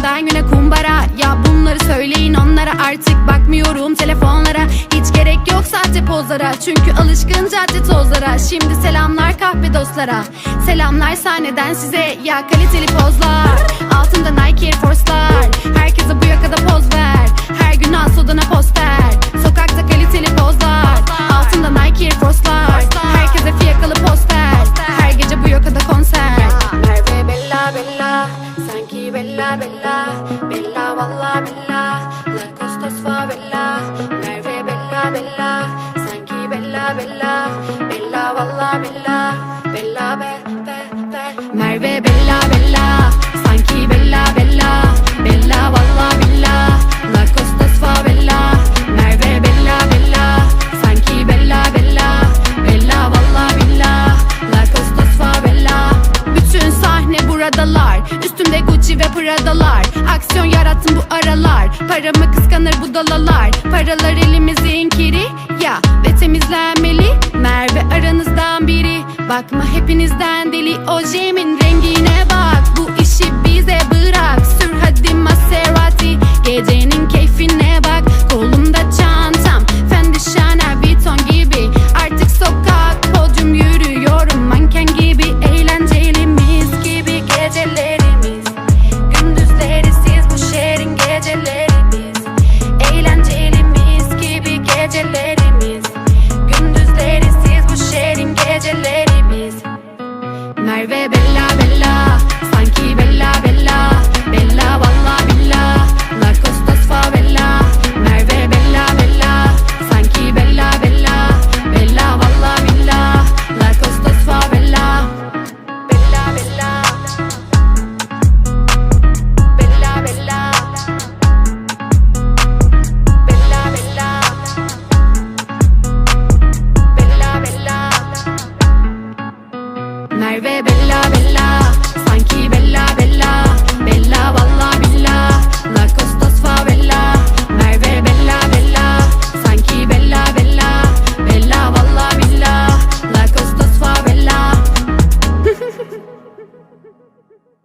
günden güne kumbara. Ya bunları söyleyin onlara artık bakmıyorum telefonlara. Hiç gerek yok sahte pozlara Çünkü alışkın cadde tozlara. Şimdi selamlar kahve dostlara. Selamlar sahneden size ya kaliteli pozlar. Altında Nike Air Force'lar. Bella valla Bella. La Costas Favela Merve Bella Bella. Sanki Bella Bella. Bella valla Bella. Bella be be be. Merve Bella Bella Aksiyon yarattım bu aralar. Paramı kıskanır bu dalalar. Paralar elimizin kiri Ya ve temizlenmeli. Merve aranızdan biri. Bakma hepinizden deli Ojemin rengine bak